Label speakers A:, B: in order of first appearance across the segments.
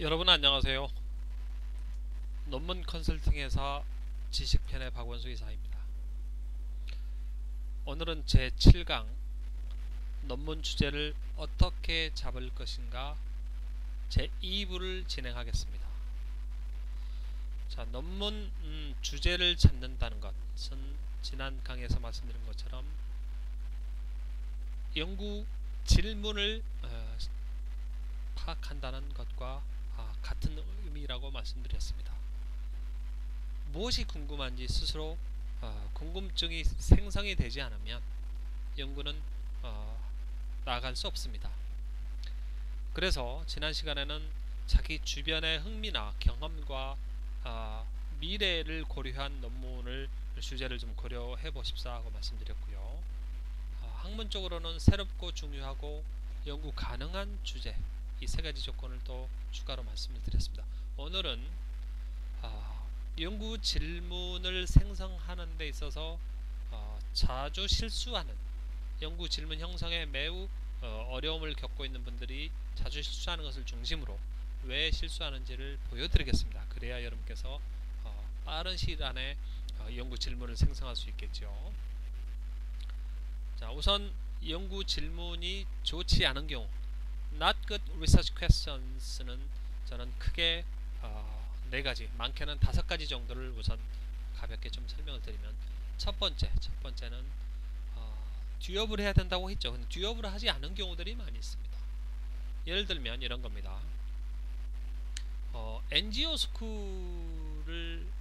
A: 여러분 안녕하세요. 논문 컨설팅 회사 지식편의 박원수 이사입니다. 오늘은 제 7강 논문 주제를 어떻게 잡을 것인가 제 2부를 진행하겠습니다. 자, 논문 음, 주제를 잡는다는 것은 지난 강의에서 말씀드린 것처럼 연구 질문을 어, 파악한다는 것과 아, 같은 의미라고 말씀드렸습니다. 무엇이 궁금한지 스스로 어, 궁금증이 생성이 되지 않으면 연구는 어, 나아갈 수 없습니다. 그래서 지난 시간에는 자기 주변의 흥미나 경험과 어, 미래를 고려한 논문을 주제를 좀 고려해 보십사 하고 말씀드렸고요. 어, 학문적으로는 새롭고 중요하고 연구 가능한 주제 이 세 가지 조건을 또 추가로 말씀을 드렸습니다. 오늘은 어, 연구 질문을 생성하는 데 있어서 어, 자주 실수하는 연구 질문 형성에 매우 어, 려움을 겪고 있는 분들이 자주 실수하는 것을 중심으로 왜 실수하는지를 보여드리겠습니다. 그래야 여러분께서 어, 빠른 시일 안에 어, 연구 질문을 생성할 수 있겠죠. 자, 우선 연구 질문이 좋지 않은 경우 not good research questions는 저는 크게 어, 네 가지, 많게는 다섯 가지 정도를 우선 가볍게 좀 설명을 드리면 첫 번째, 첫 번째는 어, 듀업을 해야 된다고 했죠. 근데 듀업을 하지 않은 경우들이 많이 있습니다. 예를 들면 이런 겁니다. 어, NGO 스쿨을 어,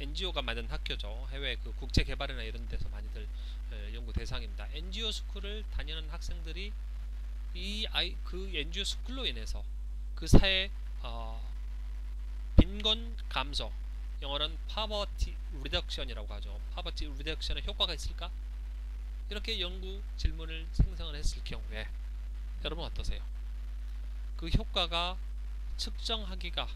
A: NGO가 만든 학교죠. 해외 그 국제 개발이나 이런 데서 많이들 연구 대상입니다. NGO 스쿨을 다니는 학생들이 이 아이 그 NGO 스쿨로 인해서 그 사회 어, 빈곤 감소 영어로는 poverty reduction이라고 하죠. poverty reduction에 효과가 있을까? 이렇게 연구 질문을 생성을 했을 경우에 여러분 어떠세요? 그 효과가 측정하기가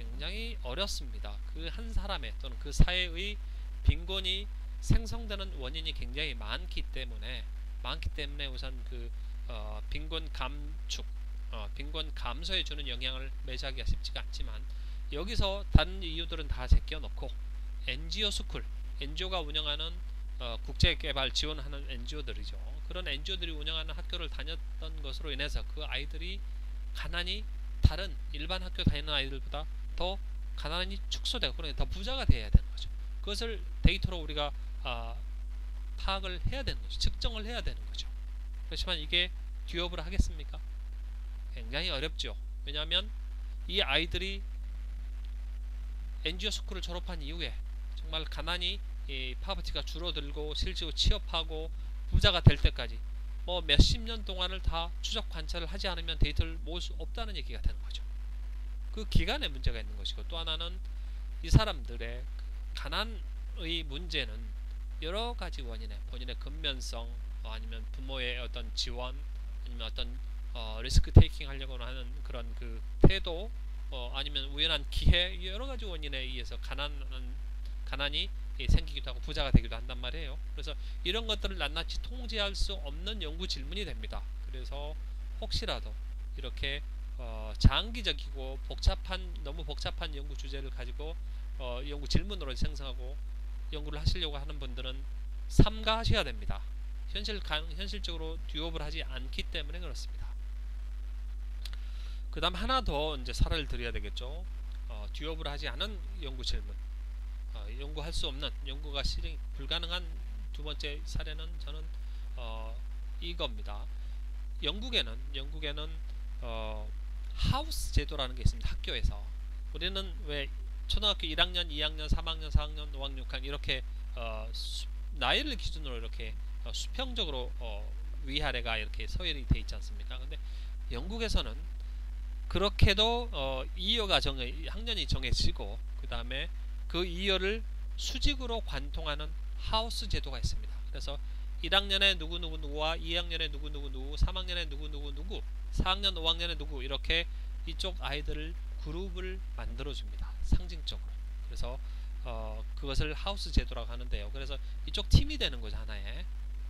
A: 굉장히 어렵습니다. 그 한 사람의 또는 그 사회의 빈곤이 생성되는 원인이 굉장히 많기 때문에 많기 때문에 우선 그 어, 빈곤 감축, 어, 빈곤 감소에 주는 영향을 매주하기가 쉽지가 않지만 여기서 다른 이유들은 다 제껴놓고 NGO 스쿨, NGO가 운영하는 어, 국제개발 지원하는 NGO들이죠. 그런 NGO들이 운영하는 학교를 다녔던 것으로 인해서 그 아이들이 가난이 다른 일반 학교 다니는 아이들보다 더 가난이 축소되고 그러니까 더 부자가 돼야 되는 거죠. 그것을 데이터로 우리가 아, 파악을 해야 되는 거죠. 측정을 해야 되는 거죠. 그렇지만 이게 듀업을 하겠습니까? 굉장히 어렵죠. 왜냐하면 이 아이들이 NGO 스쿨을 졸업한 이후에 정말 가난이 이 파버티가 줄어들고 실제로 취업하고 부자가 될 때까지 뭐 몇십 년 동안을 다 추적 관찰을 하지 않으면 데이터를 모을 수 없다는 얘기가 되는 거죠. 그 기간에 문제가 있는 것이고 또 하나는 이 사람들의 가난의 문제는 여러 가지 원인에 본인의 근면성 어, 아니면 부모의 어떤 지원 아니면 어떤 어, 리스크 테이킹 하려고 하는 그런 그 태도 어, 아니면 우연한 기회 여러 가지 원인에 의해서 가난은 가난이 생기기도 하고 부자가 되기도 한단 말이에요. 그래서 이런 것들을 낱낱이 통제할 수 없는 연구 질문이 됩니다. 그래서 혹시라도 이렇게 어, 장기적이고 복잡한 너무 복잡한 연구 주제를 가지고 어, 연구 질문으로 생성하고 연구를 하시려고 하는 분들은 삼가하셔야 됩니다. 현실 현실적으로 듀업을 하지 않기 때문에 그렇습니다. 그 다음 하나 더 이제 사례를 드려야 되겠죠. 어, 듀업을 하지 않은 연구 질문. 어, 연구할 수 없는 연구가 실행 불가능한 두 번째 사례는 저는 어, 이겁니다. 영국에는 영국에는 어, 하우스 제도라는 게 있습니다. 학교에서 우리는 왜 초등학교 1학년, 2학년, 3학년, 4학년, 5학년, 6학년 이렇게 어, 수, 나이를 기준으로 이렇게 어, 수평적으로 어, 위아래가 이렇게 서열이 돼 있지 않습니까? 근데 영국에서는 그렇게도 어, 2여가 정해 학년이 정해지고 그 다음에 그 2여를 수직으로 관통하는 하우스 제도가 있습니다. 그래서 1학년에 누구누구 누구와 2학년에 누구누구 누구, 3학년에 누구누구 누구, 4학년, 5학년에 누구 이렇게 이쪽 아이들을 그룹을 만들어 줍니다. 상징적으로. 그래서 어, 그것을 하우스 제도라고 하는데요. 그래서 이쪽 팀이 되는 거죠 하나에.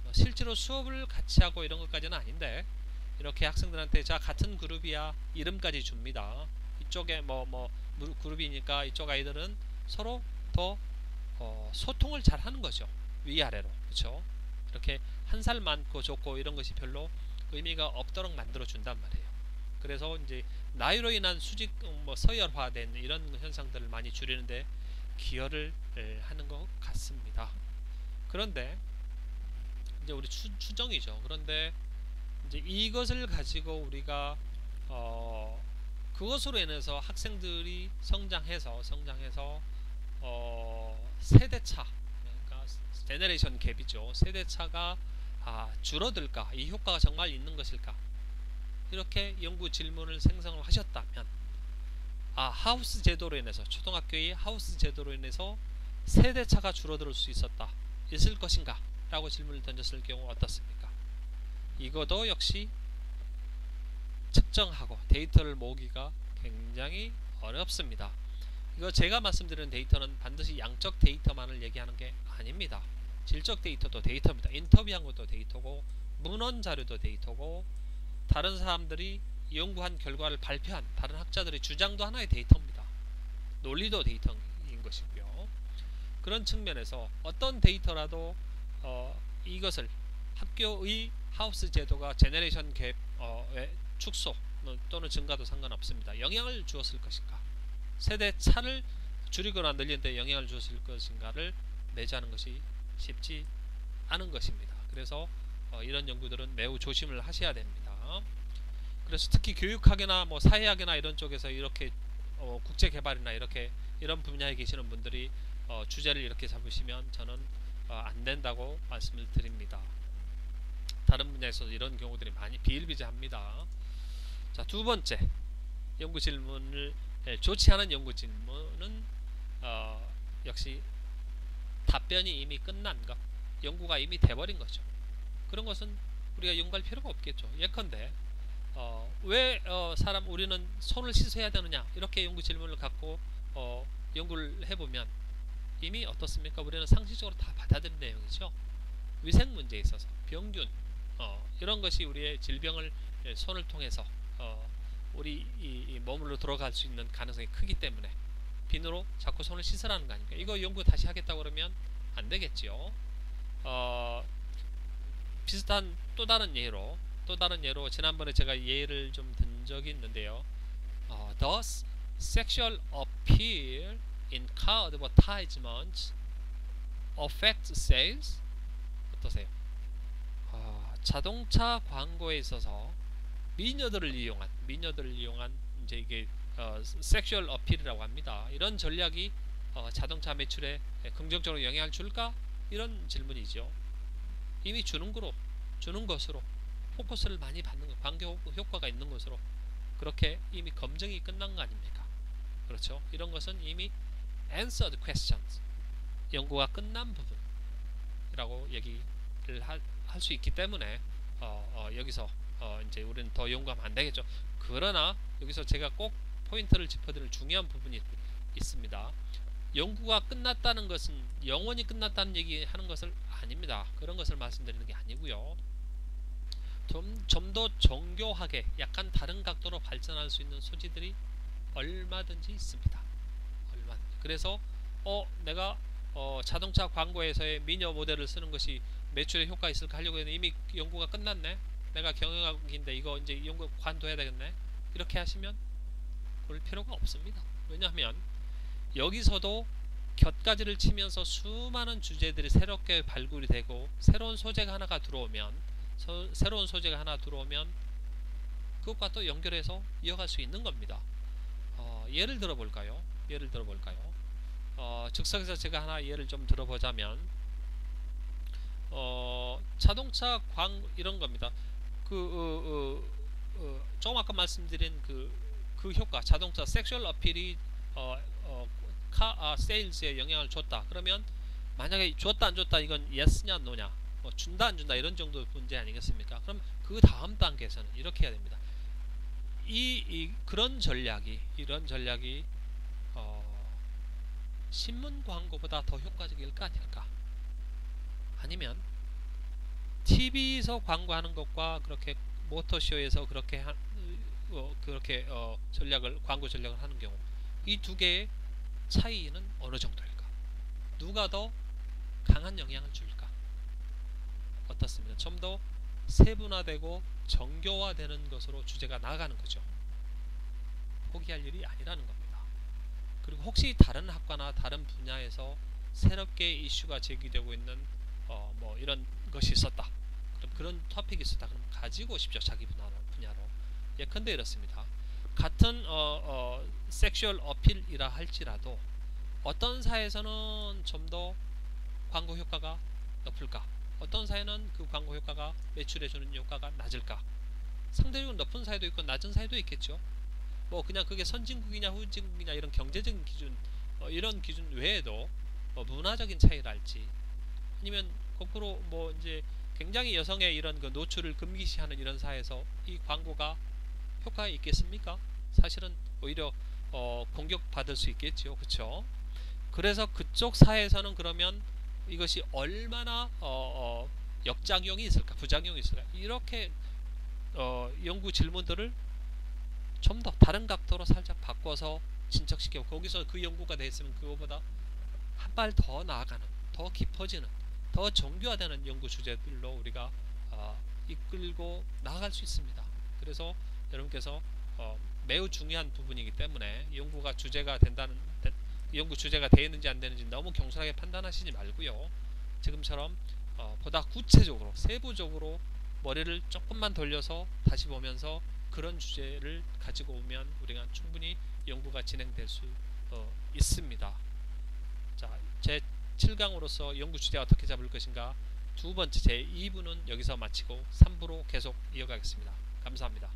A: 어, 실제로 수업을 같이 하고 이런 것까지는 아닌데 이렇게 학생들한테 자 같은 그룹이야 이름까지 줍니다. 이쪽에 뭐뭐 그룹이니까 이쪽 아이들은 서로 더 어, 소통을 잘 하는 거죠. 위아래로 그렇죠. 이렇게 한 살 많고 좋고 이런 것이 별로 의미가 없도록 만들어 준단 말이에요. 그래서 이제 나이로 인한 수직 뭐 서열화된 이런 현상들을 많이 줄이는데 기여를 하는 것 같습니다. 그런데 이제 우리 추, 추정이죠. 그런데 이제 이것을 가지고 우리가 어 그것으로 인해서 학생들이 성장해서 성장해서 어 세대차 제너레이션 갭이죠. 세대차가 아, 줄어들까? 이 효과가 정말 있는 것일까? 이렇게 연구 질문을 생성을 하셨다면 아 하우스 제도로 인해서 초등학교의 하우스 제도로 인해서 세대차가 줄어들 수 있었다 있을 것인가 라고 질문을 던졌을 경우 어떻습니까 이것도 역시 측정하고 데이터를 모으기가 굉장히 어렵습니다 이거 제가 말씀드리는 데이터는 반드시 양적 데이터만을 얘기하는 게 아닙니다 질적 데이터도 데이터입니다 인터뷰한 것도 데이터고 문헌 자료도 데이터고 다른 사람들이 연구한 결과를 발표한 다른 학자들의 주장도 하나의 데이터입니다. 논리도 데이터인 것이고요. 그런 측면에서 어떤 데이터라도 어, 이것을 학교의 하우스 제도가 제너레이션 갭의 어, 축소 뭐 또는 증가도 상관없습니다. 영향을 주었을 것인가 세대 차를 줄이거나 늘리는데 영향을 주었을 것인가를 매주하는 것이 쉽지 않은 것입니다. 그래서 어, 이런 연구들은 매우 조심을 하셔야 됩니다. 그래서 특히 교육학이나 뭐 사회학이나 이런 쪽에서 이렇게 어, 국제 개발이나 이렇게 이런 분야에 계시는 분들이 어, 주제를 이렇게 잡으시면 저는 어, 안 된다고 말씀을 드립니다. 다른 분야에서 이런 경우들이 많이 비일비재합니다. 자, 두 번째 연구 질문을 예, 좋지 않은 연구 질문은 어, 역시 답변이 이미 끝난 것, 연구가 이미 돼버린 거죠. 그런 것은 우리가 연구할 필요가 없겠죠. 예컨대 어, 왜 어, 사람 우리는 손을 씻어야 되느냐 이렇게 연구 질문을 갖고 어, 연구를 해보면 이미 어떻습니까? 우리는 상식적으로 다 받아들인 내용이죠. 위생 문제에 있어서 병균 어, 이런 것이 우리의 질병을 예, 손을 통해서 어, 우리 이, 이 몸으로 들어갈 수 있는 가능성이 크기 때문에 비누로 자꾸 손을 씻으라는 거 아닙니까? 이거 연구 다시 하겠다고 그러면 안 되겠지요. 어, 비슷한 또 다른 예로 또 다른 예로 지난번에 제가 예를 좀 든 적이 있는데요. 어, Does sexual appeal in car advertisements affect sales? 어떠세요? 어, 자동차 광고에 있어서 미녀들을 이용한 미녀들을 이용한 이제 이게 어, 섹슈얼 어필이라고 합니다. 이런 전략이 어, 자동차 매출에 긍정적으로 영향을 줄까? 이런 질문이죠. 이미 주는 거로 주는 것으로 포커스를 많이 받는 것, 광교 효과가 있는 것으로 그렇게 이미 검증이 끝난 거 아닙니까? 그렇죠. 이런 것은 이미 answered questions 연구가 끝난 부분이라고 얘기를 할 수 있기 때문에 어, 어, 여기서 어, 이제 우리는 더 연구하면 안 되겠죠. 그러나 여기서 제가 꼭 포인트를 짚어드릴 중요한 부분이 있습니다. 연구가 끝났다는 것은 영원히 끝났다는 얘기 하는 것을 아닙니다. 그런 것을 말씀드리는 게 아니고요. 좀더 정교하게 약간 다른 각도로 발전할 수 있는 소지들이 얼마든지 있습니다. 얼마든지. 그래서 어 내가 어, 자동차 광고에서의 미녀 모델을 쓰는 것이 매출에 효과 있을까 하려고 했는데 이미 연구가 끝났네. 내가 경영학인데 이거 이제 연구 관둬야 되겠네. 이렇게 하시면 그럴 필요가 없습니다. 왜냐하면 여기서도 곁가지를 치면서 수많은 주제들이 새롭게 발굴이 되고 새로운 소재가 하나가 들어오면 서, 새로운 소재가 하나 들어오면 그것과 또 연결해서 이어갈 수 있는 겁니다. 어, 예를 들어 볼까요? 예를 들어 볼까요? 어, 즉석에서 제가 하나 예를 좀 들어보자면 어, 자동차 광 이런 겁니다. 그 어, 어, 어, 조금 아까 말씀드린 그, 그 효과 자동차 섹슈얼 어필이 어, 어, 카 아, 세일즈에 영향을 줬다. 그러면 만약에 줬다 안 줬다 이건 예스냐 노냐 뭐 준다 안 준다 이런 정도 문제 아니겠습니까? 그럼 그 다음 단계에서는 이렇게 해야 됩니다. 이, 이 그런 전략이 이런 전략이 어, 신문 광고보다 더 효과적일까 아닐까? 아니면 TV에서 광고하는 것과 그렇게 모터쇼에서 그렇게 한, 어, 그렇게 어, 전략을 광고 전략을 하는 경우 이 두 개의 차이는 어느 정도일까? 누가 더 강한 영향을 줄까? 어떻습니까? 좀더 세분화되고 정교화되는 것으로 주제가 나아가는 거죠. 포기할 일이 아니라는 겁니다. 그리고 혹시 다른 학과나 다른 분야에서 새롭게 이슈가 제기되고 있는 어, 뭐 이런 것이 있었다. 그럼 그런 토픽이 있었다. 그럼 가지고 오십시오. 자기. 분야로. 예컨대 이렇습니다. 같은 어, 어, 섹슈얼 어필이라 할지라도 어떤 사회에서는 좀 더 광고 효과가 높을까? 어떤 사회는 그 광고 효과가 매출해 주는 효과가 낮을까? 상대적으로 높은 사회도 있고 낮은 사회도 있겠죠. 뭐 그냥 그게 선진국이냐 후진국이냐 이런 경제적인 기준 어, 이런 기준 외에도 뭐 문화적인 차이랄지 아니면 거꾸로 뭐 이제 굉장히 여성의 이런 그 노출을 금기시하는 이런 사회에서 이 광고가 효과가 있겠습니까? 사실은 오히려 어, 공격받을 수 있겠죠. 그렇죠? 그래서 그쪽 사회에서는 그러면 이것이 얼마나 어, 어, 역작용이 있을까, 부작용이 있을까 이렇게 어, 연구 질문들을 좀 더 다른 각도로 살짝 바꿔서 진척시켜 거기서 그 연구가 돼 있으면 그거보다 한 발 더 나아가는, 더 깊어지는, 더 정교화되는 연구 주제들로 우리가 어, 이끌고 나아갈 수 있습니다. 그래서 여러분께서 어, 매우 중요한 부분이기 때문에 연구가 주제가 된다는 연구 주제가 되어 있는지 안 되는지 너무 경솔하게 판단하시지 말고요. 지금처럼 어, 보다 구체적으로 세부적으로 머리를 조금만 돌려서 다시 보면서 그런 주제를 가지고 오면 우리가 충분히 연구가 진행될 수 어, 있습니다. 자, 제 7강으로서 연구 주제 어떻게 잡을 것인가 두 번째 제 2부는 여기서 마치고 3부로 계속 이어가겠습니다. 감사합니다.